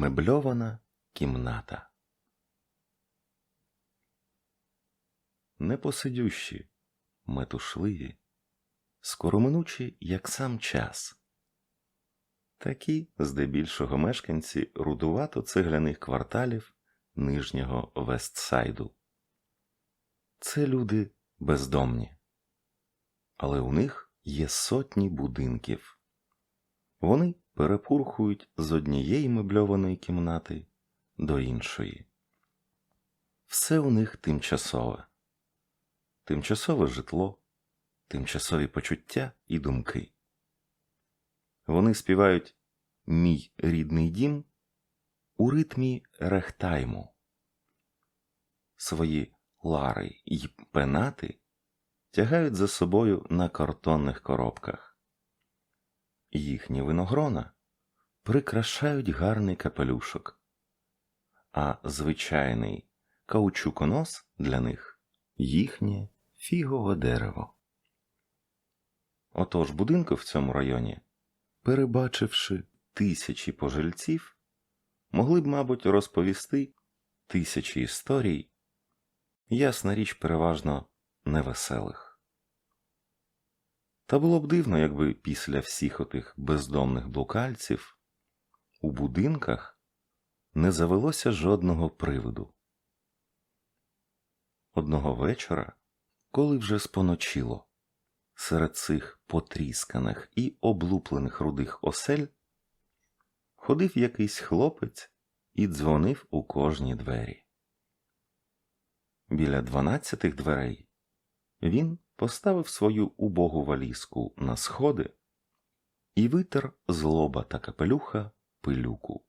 Мебльована кімната. Непосидющі, метушливі, скороминучі, як сам час. Такі, здебільшого, мешканці рудувато цегляних кварталів нижнього Вестсайду. Це люди бездомні, але у них є сотні будинків. Вони перепурхують з однієї мебльованої кімнати до іншої. Все у них тимчасове, тимчасове житло, тимчасові почуття і думки. Вони співають Мій рідний дім у ритмі рехтайму. Свої лари й пенати тягають за собою на картонних коробках. Їхні виногрона прикрашають гарний капелюшок, а звичайний каучуконос для них їхнє фігове дерево. Отож будинки в цьому районі, перебачивши тисячі пожильців, могли б, мабуть, розповісти тисячі історій, ясна річ переважно невеселих. Та було б дивно, якби після всіх отих бездомних блукальців у будинках не завелося жодного привиду. Одного вечора, коли вже споночило, серед цих потрісканих і облуплених рудих осель ходив якийсь хлопець і дзвонив у кожні двері. Біля дванадцятих дверей він поставив свою убогу валізку на сходи і витер з лоба та капелюха пилюку.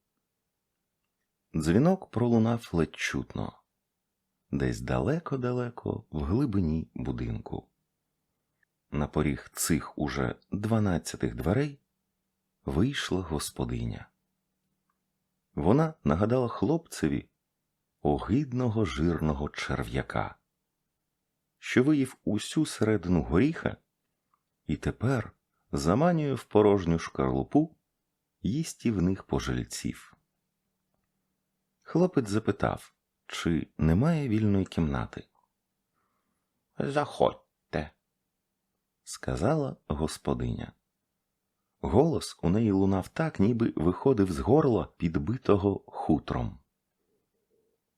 Дзвінок пролунав ледь чутно, десь далеко-далеко в глибині будинку. На поріг цих уже дванадцятих дверей вийшла господиня. Вона нагадала хлопцеві огидного жирного черв'яка що виїв усю середину горіха і тепер заманює в порожню шкарлупу їстівних пожильців. Хлопець запитав, чи немає вільної кімнати. Заходьте, сказала господиня. Голос у неї лунав так, ніби виходив з горла підбитого хутром.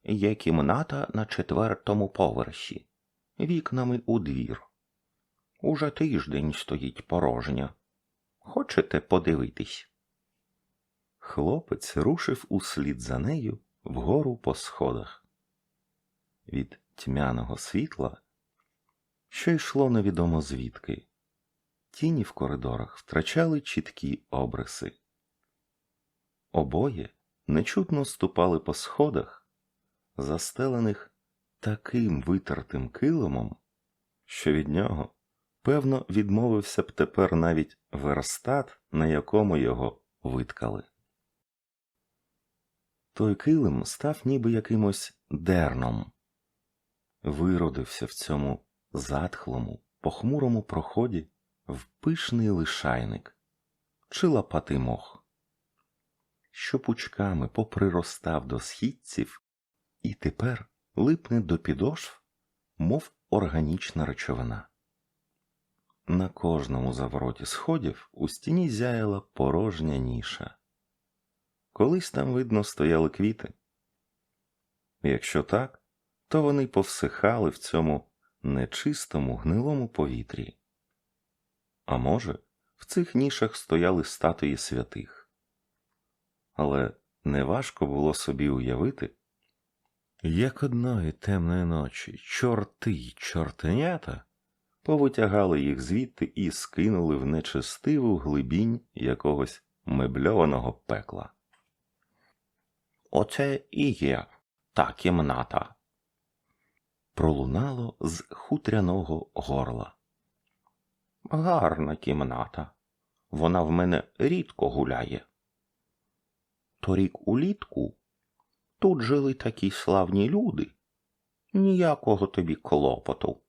Є кімната на четвертому поверсі вікнами у двір. Уже тиждень стоїть порожня. Хочете подивитись? Хлопець рушив услід за нею вгору по сходах. Від тьмяного світла, що йшло невідомо звідки, тіні в коридорах втрачали чіткі обриси. Обоє нечутно ступали по сходах, застелених таким витертим килимом, що від нього, певно, відмовився б тепер навіть верстат, на якому його виткали. Той килим став ніби якимось дерном, виродився в цьому затхлому, похмурому проході в пишний лишайник чи лапатий мох, що пучками поприростав до східців і тепер липне до підошв, мов органічна речовина. На кожному завороті сходів у стіні зяяла порожня ніша. Колись там, видно, стояли квіти. Якщо так, то вони повсихали в цьому нечистому гнилому повітрі. А може, в цих нішах стояли статуї святих. Але неважко було собі уявити, як одної темної ночі чорти й чортенята повитягали їх звідти і скинули в нечестиву глибінь якогось мебльованого пекла. Оце і є та кімната. Пролунало з хутряного горла. Гарна кімната. Вона в мене рідко гуляє. Торік улітку Тут жили такі славні люди, ніякого тобі клопоту,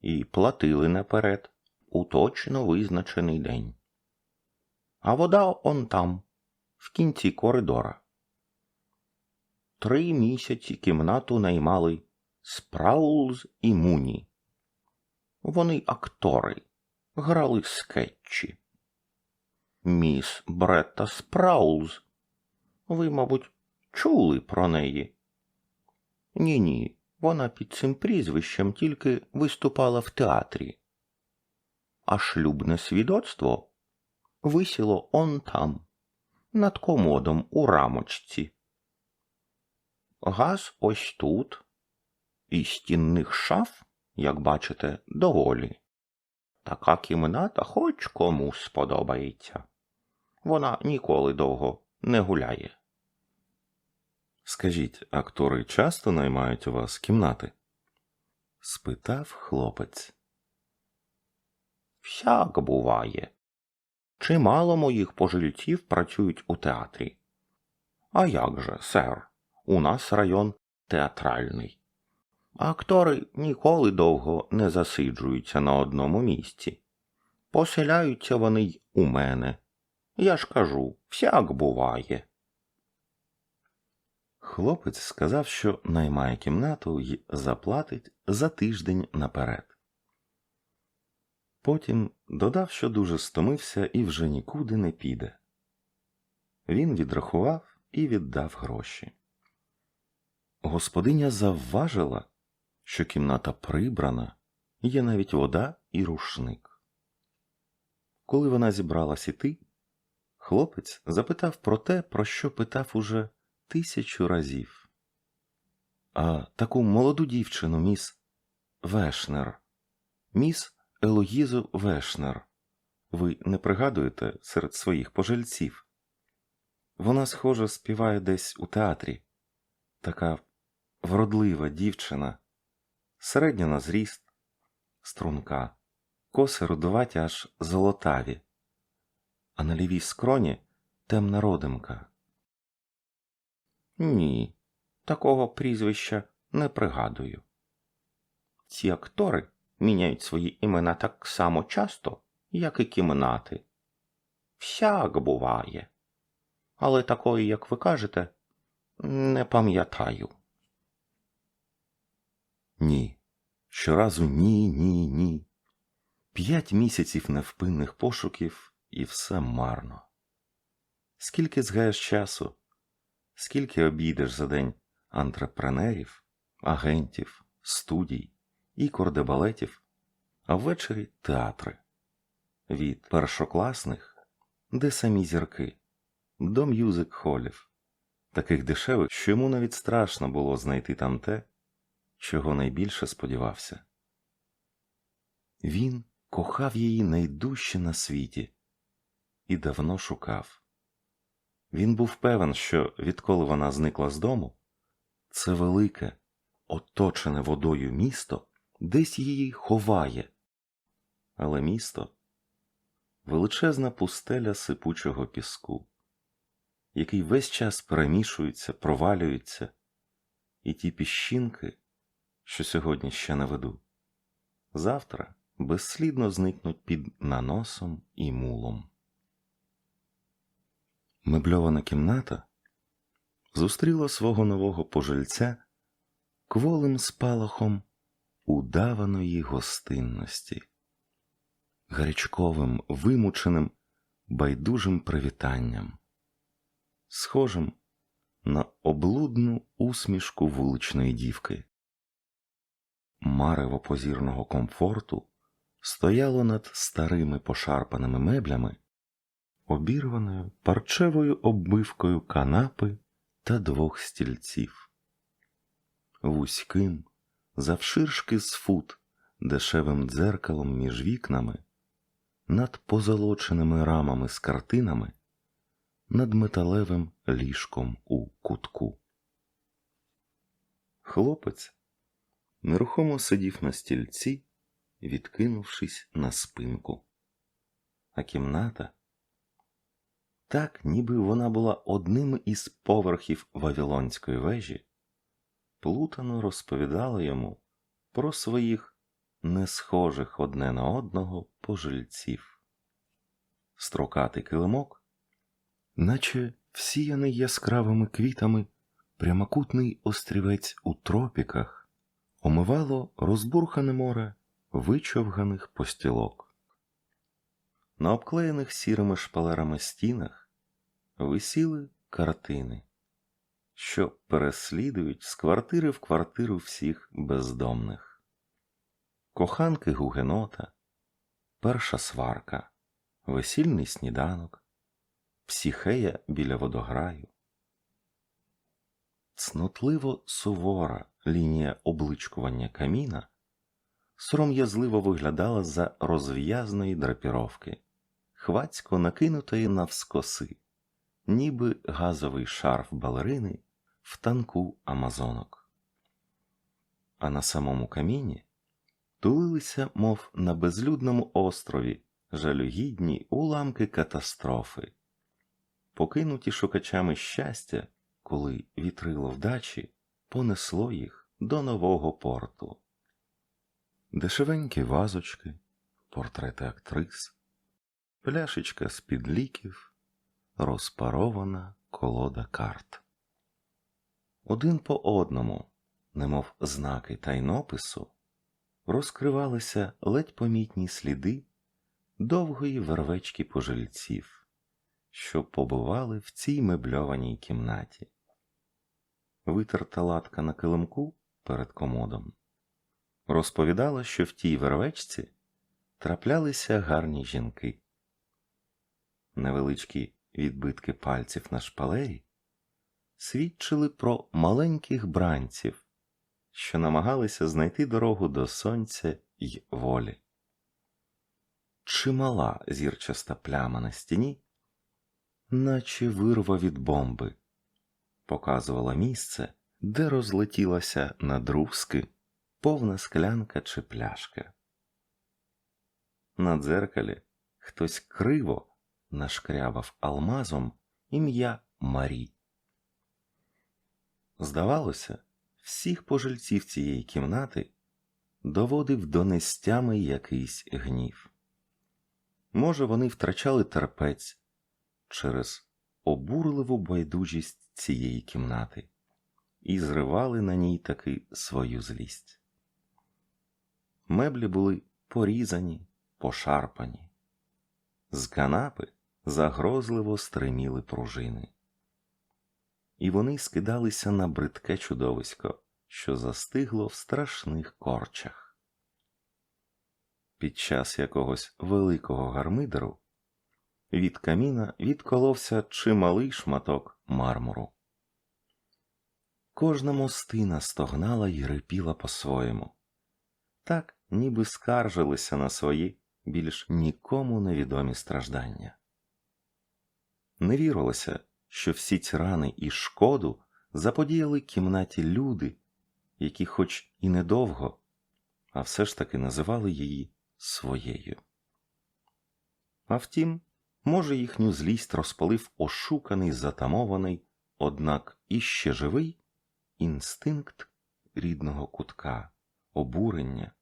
і платили наперед у точно визначений день. А вода он там, в кінці коридора. три місяці кімнату наймали Спраулз і Муні. Вони актори, грали скетчі. Міс Бретта Спраулз. Ви, мабуть, чули про неї? Ні, ні, вона під цим прізвищем тільки виступала в театрі. А шлюбне свідоцтво висіло он там, над комодом у рамочці. Газ ось тут, і стінних шаф, як бачите, доволі. Така кімната хоч кому сподобається. Вона ніколи довго не гуляє. Скажіть, актори часто наймають у вас кімнати? спитав хлопець. Всяк буває. Чимало моїх пожильців працюють у театрі. А як же, сер, у нас район театральний. Актори ніколи довго не засиджуються на одному місці. Поселяються вони й у мене. Я ж кажу, всяк буває. Хлопець сказав, що наймає кімнату й заплатить за тиждень наперед. Потім додав, що дуже стомився і вже нікуди не піде. Він відрахував і віддав гроші. Господиня завважила, що кімната прибрана, є навіть вода і рушник. Коли вона зібралась іти, хлопець запитав про те, про що питав уже тисячу разів. А таку молоду дівчину, міс Вешнер, міс Елоїзу Вешнер, ви не пригадуєте серед своїх пожильців? Вона, схоже, співає десь у театрі. Така вродлива дівчина, середня на зріст, струнка, коси рудуваті аж золотаві, а на лівій скроні темна родимка. Ні, такого прізвища не пригадую. Ці актори міняють свої імена так само часто, як і кімнати. Всяк буває. Але такої, як ви кажете, не пам'ятаю. Ні. Щоразу ні, ні, ні. П'ять місяців невпинних пошуків і все марно. Скільки згаєш часу, скільки обійдеш за день антрепренерів, агентів, студій і кордебалетів, а ввечері театри. Від першокласних, де самі зірки, до м'юзик-холів, таких дешевих, що йому навіть страшно було знайти там те, чого найбільше сподівався. Він кохав її найдужче на світі і давно шукав. Він був певен, що відколи вона зникла з дому, це велике, оточене водою місто десь її ховає. Але місто величезна пустеля сипучого піску, який весь час перемішується, провалюється, і ті піщинки, що сьогодні ще на виду, завтра безслідно зникнуть під наносом і мулом. Мебльована кімната зустріла свого нового пожильця кволим спалахом удаваної гостинності, гарячковим, вимученим, байдужим привітанням, схожим на облудну усмішку вуличної дівки. Марево позірного комфорту стояло над старими пошарпаними меблями, обірваною парчевою оббивкою канапи та двох стільців. Вузьким, завширшки з фут, дешевим дзеркалом між вікнами, над позолоченими рамами з картинами, над металевим ліжком у кутку. Хлопець нерухомо сидів на стільці, відкинувшись на спинку. А кімната, так ніби вона була одним із поверхів Вавилонської вежі, плутано розповідала йому про своїх несхожих одне на одного пожильців. Строкатий килимок, наче всіяний яскравими квітами, прямокутний острівець у тропіках омивало розбурхане море вичовганих постілок. На обклеєних сірими шпалерами стінах висіли картини, що переслідують з квартири в квартиру всіх бездомних. Коханки гугенота, перша сварка, весільний сніданок, психея біля водограю. Цнотливо сувора лінія обличкування каміна сором'язливо виглядала за розв'язної драпіровки, хвацько накинутої навскоси, ніби газовий шарф балерини в танку амазонок. А на самому каміні тулилися, мов на безлюдному острові, жалюгідні уламки катастрофи, покинуті шукачами щастя, коли вітрило вдачі понесло їх до нового порту. Дешевенькі вазочки, портрети актрис, пляшечка з-під ліків, розпарована колода карт. Один по одному, немов знаки тайнопису, розкривалися ледь помітні сліди довгої вервечки пожильців, що побували в цій мебльованій кімнаті. Витерта латка на килимку перед комодом розповідала, що в тій вервечці траплялися гарні жінки. Невеличкі відбитки пальців на шпалері свідчили про маленьких бранців, що намагалися знайти дорогу до сонця й волі. Чимала зірчаста пляма на стіні, наче вирва від бомби, показувала місце, де розлетілася на друзки повна склянка чи пляшка. На дзеркалі хтось криво нашкрябав алмазом ім'я Марі. Здавалося, всіх пожильців цієї кімнати доводив до нестями якийсь гнів. Може, вони втрачали терпець через обурливу байдужість цієї кімнати і зривали на ній таки свою злість. Меблі були порізані, пошарпані. З канапи загрозливо стриміли пружини. І вони скидалися на бридке чудовисько, що застигло в страшних корчах. Під час якогось великого гармидеру від каміна відколовся чималий шматок мармуру. Кожна мостина стогнала й рипіла по-своєму так ніби скаржилися на свої більш нікому невідомі страждання. Не вірилося, що всі ці рани і шкоду заподіяли кімнаті люди, які, хоч і недовго, а все ж таки називали її своєю. А втім, може, їхню злість розпалив ошуканий, затамований, однак іще живий інстинкт рідного кутка обурення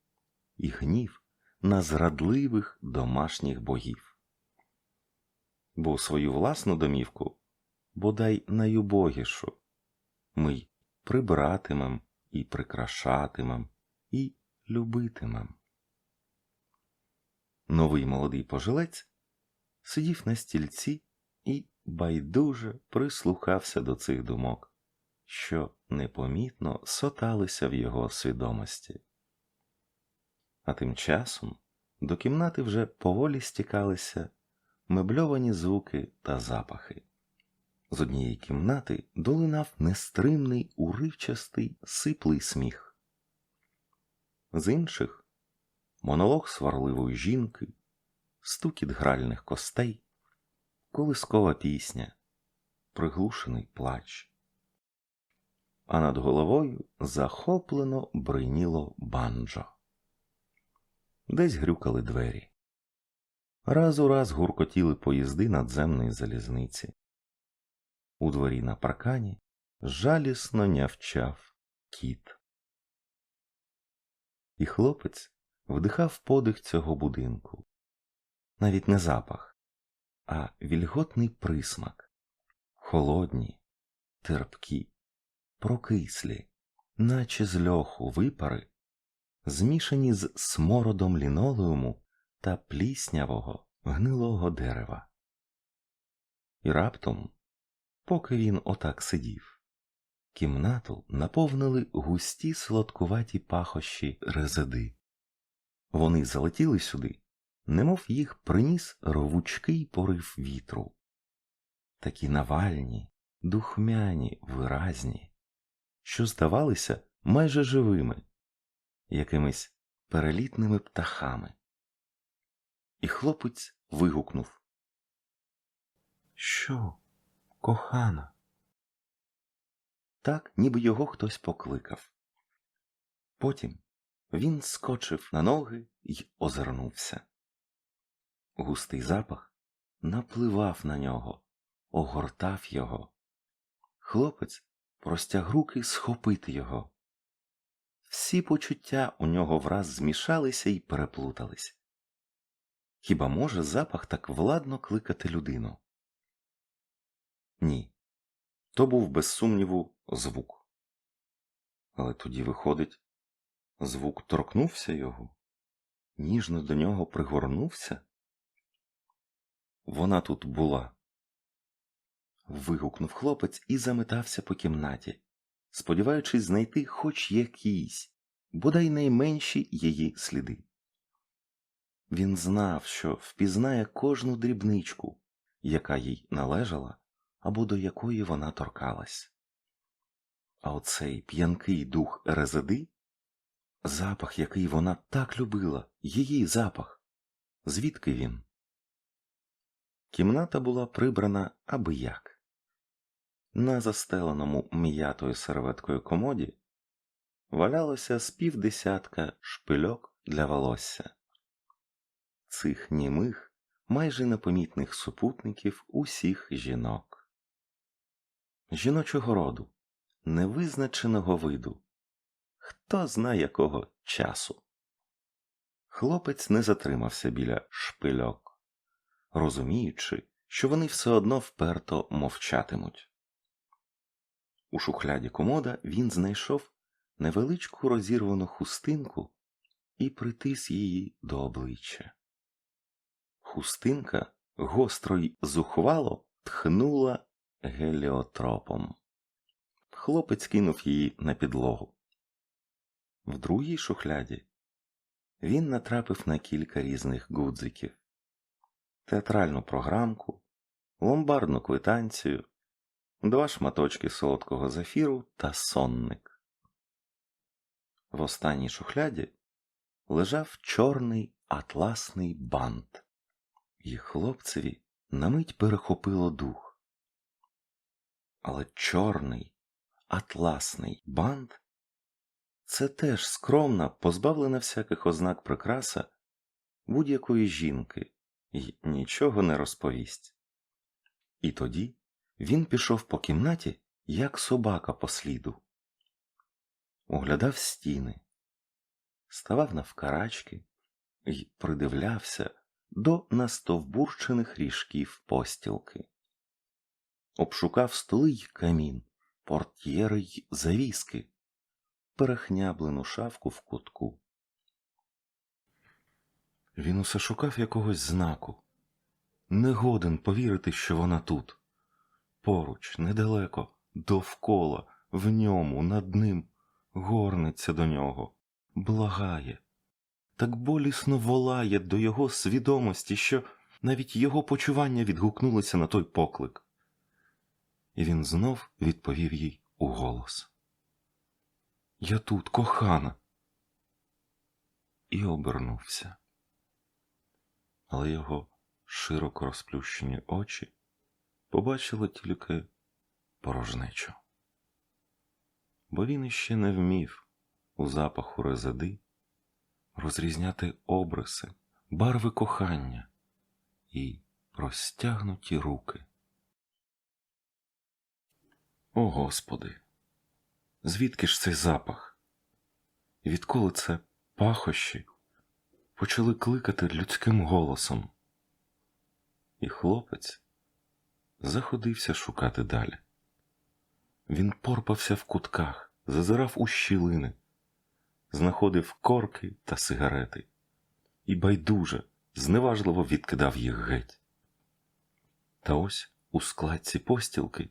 і гнів на зрадливих домашніх богів. Бо свою власну домівку, бодай найубогішу, ми й прибратимем і прикрашатимем, і любитимем. Новий молодий пожилець сидів на стільці і байдуже прислухався до цих думок що непомітно соталися в його свідомості. А тим часом до кімнати вже поволі стікалися мебльовані звуки та запахи. З однієї кімнати долинав нестримний, уривчастий, сиплий сміх, з інших монолог сварливої жінки, стукіт гральних костей, колискова пісня, приглушений плач а над головою захоплено бриніло банджо. Десь грюкали двері. Раз у раз гуркотіли поїзди надземної залізниці. У дворі на паркані жалісно нявчав кіт. І хлопець вдихав подих цього будинку. Навіть не запах, а вільготний присмак, холодні, терпкі, прокислі, наче з льоху випари, змішані з смородом лінолеуму та пліснявого гнилого дерева. І раптом, поки він отак сидів, кімнату наповнили густі солодкуваті пахощі резиди. Вони залетіли сюди, немов їх приніс рвучкий порив вітру. Такі навальні, духмяні, виразні, що здавалися майже живими, якимись перелітними птахами. І хлопець вигукнув Що, кохана? Так, ніби його хтось покликав. Потім він скочив на ноги й озирнувся. Густий запах напливав на нього, огортав його. Хлопець простяг руки схопити його. Всі почуття у нього враз змішалися і переплутались. Хіба може запах так владно кликати людину? Ні. То був без сумніву звук. Але тоді, виходить, звук торкнувся його, ніжно до нього пригорнувся. Вона тут була. Вигукнув хлопець і заметався по кімнаті, сподіваючись знайти хоч якісь, бодай найменші її сліди. Він знав, що впізнає кожну дрібничку, яка їй належала або до якої вона торкалась. А оцей п'янкий дух Ерезиди, запах, який вона так любила, її запах. Звідки він? Кімната була прибрана аби як. На застеленому м'ятою серветкою комоді валялося з півдесятка шпильок для волосся. Цих німих, майже непомітних супутників усіх жінок. Жіночого роду, невизначеного виду, хто зна якого часу. Хлопець не затримався біля шпильок, розуміючи, що вони все одно вперто мовчатимуть. У шухляді комода він знайшов невеличку розірвану хустинку і притис її до обличчя. Хустинка гостро й зухвало тхнула геліотропом. Хлопець кинув її на підлогу. В другій шухляді він натрапив на кілька різних гудзиків, театральну програмку, ломбардну квитанцію, два шматочки солодкого зафіру та сонник. В останній шухляді лежав чорний атласний бант, і хлопцеві на мить перехопило дух. Але чорний атласний бант це теж скромна, позбавлена всяких ознак прикраса будь-якої жінки і нічого не розповість. І тоді він пішов по кімнаті, як собака по сліду, оглядав стіни, ставав навкарачки і придивлявся до настовбурчених ріжків постілки, обшукав столи й камін, портьєри й завіски, перехняблену шавку в кутку. Він усе шукав якогось знаку. Не годен повірити, що вона тут. Поруч, недалеко, довкола, в ньому, над ним, горниться до нього, благає, так болісно волає до його свідомості, що навіть його почування відгукнулися на той поклик. І він знов відповів їй у голос. Я тут, кохана. І обернувся. Але його широко розплющені очі побачили тільки порожнечу. Бо він іще не вмів у запаху резиди розрізняти обриси, барви кохання і розтягнуті руки. О Господи! Звідки ж цей запах? Відколи це пахощі почали кликати людським голосом? І хлопець заходився шукати далі. Він порпався в кутках, зазирав у щілини, знаходив корки та сигарети і байдуже, зневажливо відкидав їх геть. Та ось у складці постілки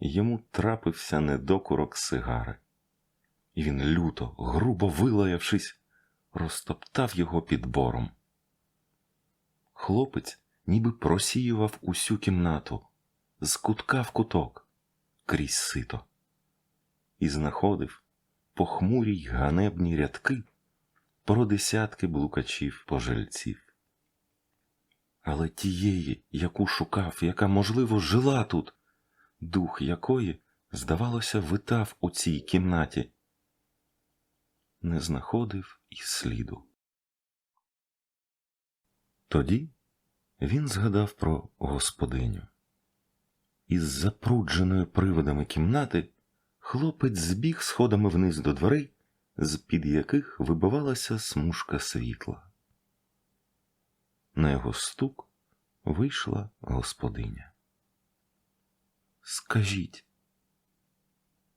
йому трапився недокурок сигари, і він люто, грубо вилаявшись, розтоптав його під бором. Хлопець ніби просіював усю кімнату з кутка в куток крізь сито і знаходив похмурі й ганебні рядки про десятки блукачів пожильців. Але тієї, яку шукав, яка, можливо, жила тут, дух якої, здавалося, витав у цій кімнаті, не знаходив і сліду. Тоді він згадав про господиню. Із запрудженої приводами кімнати хлопець збіг сходами вниз до дверей, з-під яких вибивалася смужка світла. На його стук вийшла господиня. Скажіть,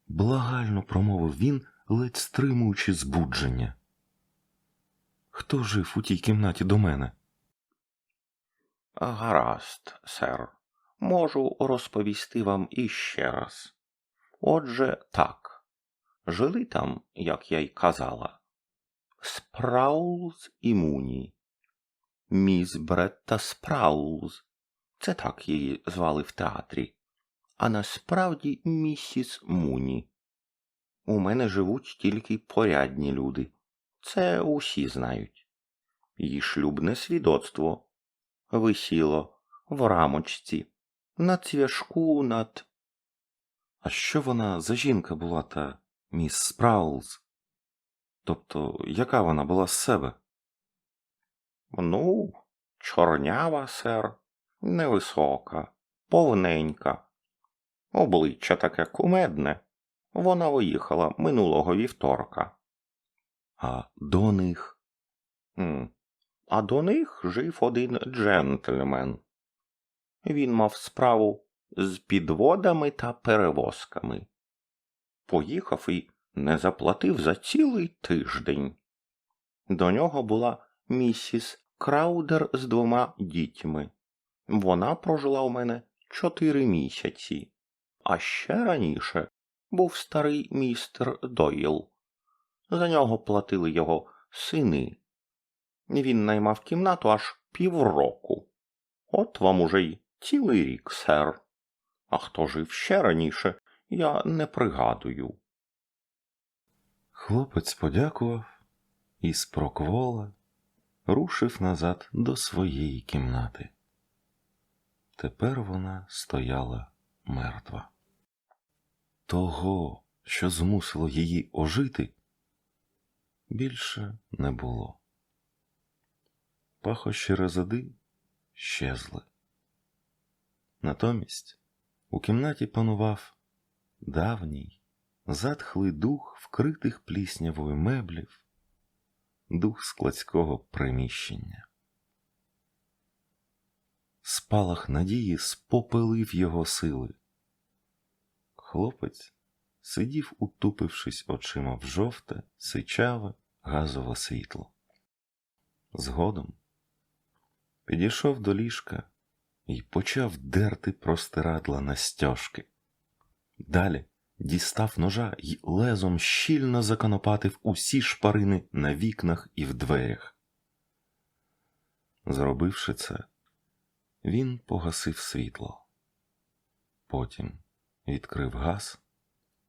благально промовив він, ледь стримуючи збудження. Хто жив у тій кімнаті до мене? Гаразд, сер. Можу розповісти вам іще раз. Отже, так. Жили там, як я й казала. Спраулз і Муні. Міс Бретта Спраулз. Це так її звали в театрі. А насправді місіс Муні. У мене живуть тільки порядні люди. Це усі знають. Її шлюбне свідоцтво висіло в рамочці, на цвяшку над. А що вона за жінка була та міс Спраулз? Тобто, яка вона була з себе? Ну, чорнява, сер, невисока, повненька. Обличчя таке кумедне. Вона виїхала минулого вівторка. А до них А до них жив один джентльмен. Він мав справу з підводами та перевозками. Поїхав і не заплатив за цілий тиждень. До нього була місіс Краудер з двома дітьми. Вона прожила у мене чотири місяці. А ще раніше був старий містер Дойл. За нього платили його сини. Він наймав кімнату аж півроку. От вам уже й цілий рік, сер. А хто жив ще раніше, я не пригадую. хлопець подякував і з проквола рушив назад до своєї кімнати. Тепер вона стояла мертва. Того, що змусило її ожити, більше не було. Пахощі резади щезли. Натомість у кімнаті панував давній, затхлий дух вкритих пліснявою меблів, дух складського приміщення. Спалах надії спопелив його сили. Хлопець сидів, утупившись очима в жовте, сичаве, газове світло. Згодом підійшов до ліжка і почав дерти простирадла на стяжки. Далі дістав ножа й лезом щільно законопатив усі шпарини на вікнах і в дверях. Зробивши це, він погасив світло. Потім відкрив газ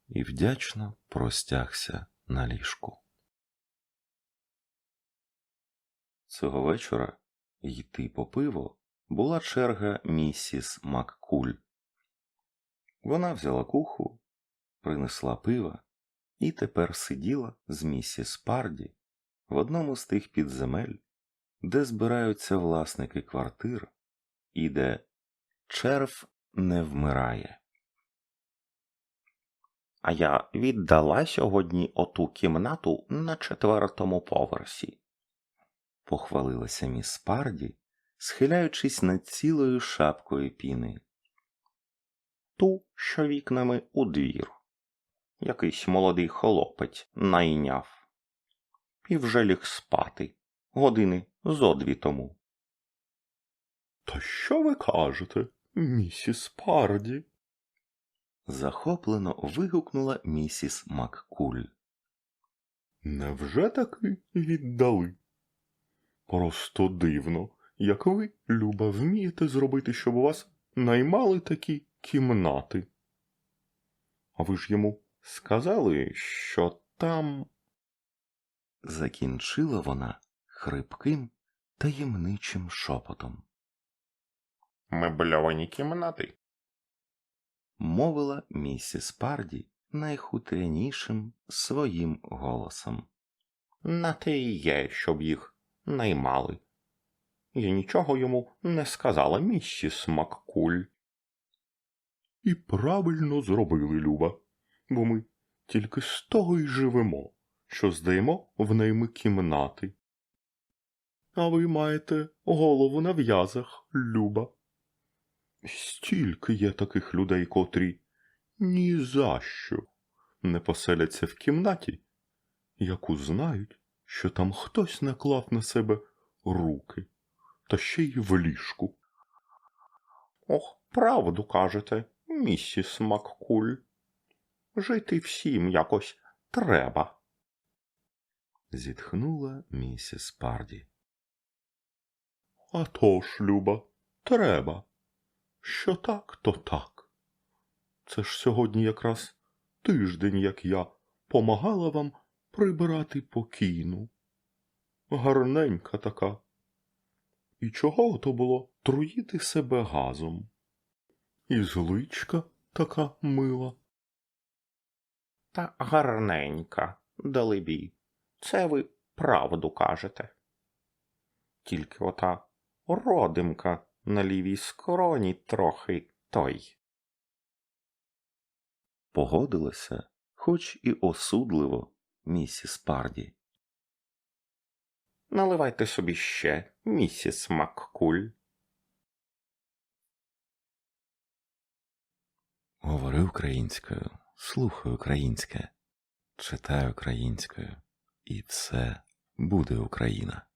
і вдячно простягся на ліжку. Цього вечора йти по пиво була черга місіс Маккуль. Вона взяла куху, принесла пива і тепер сиділа з місіс Парді в одному з тих підземель, де збираються власники квартир і де черв не вмирає. А я віддала сьогодні оту кімнату на четвертому поверсі. похвалилася міс Парді, схиляючись над цілою шапкою піни. Ту, що вікнами у двір. якийсь молодий хлопець найняв. І вже ліг спати години зо дві тому. Та що ви кажете, місіс Парді? захоплено вигукнула місіс Маккуль. Невже таки віддали? Просто дивно, як ви, Люба, вмієте зробити, щоб у вас наймали такі кімнати. А ви ж йому сказали, що там. Закінчила вона хрипким таємничим шепотом. Мебльовані кімнати. мовила місіс Парді найхутрянішим своїм голосом. На те і є, щоб їх наймали. Я нічого йому не сказала, місіс Маккуль. І правильно зробили, Люба, бо ми тільки з того й живемо, що здаємо в найми кімнати. А ви маєте голову на в'язах, Люба. Стільки є таких людей, котрі ні за що не поселяться в кімнаті, яку знають, що там хтось наклав на себе руки, та ще й в ліжку. Ох, правду кажете, місіс Маккуль. Жити всім якось треба. Зітхнула місіс Парді. А то ж, Люба, треба. Що так, то так. Це ж сьогодні якраз тиждень, як я помагала вам прибирати покійну. Гарненька така. І чого то було труїти себе газом? І зличка така мила. Та гарненька, далебі. Це ви правду кажете. Тільки ота родимка на лівій скроні трохи той. Погодилася, хоч і осудливо, місіс Парді. Наливайте собі ще, місіс Маккуль. Говори українською, слухай українське, читай українською, і все буде Україна.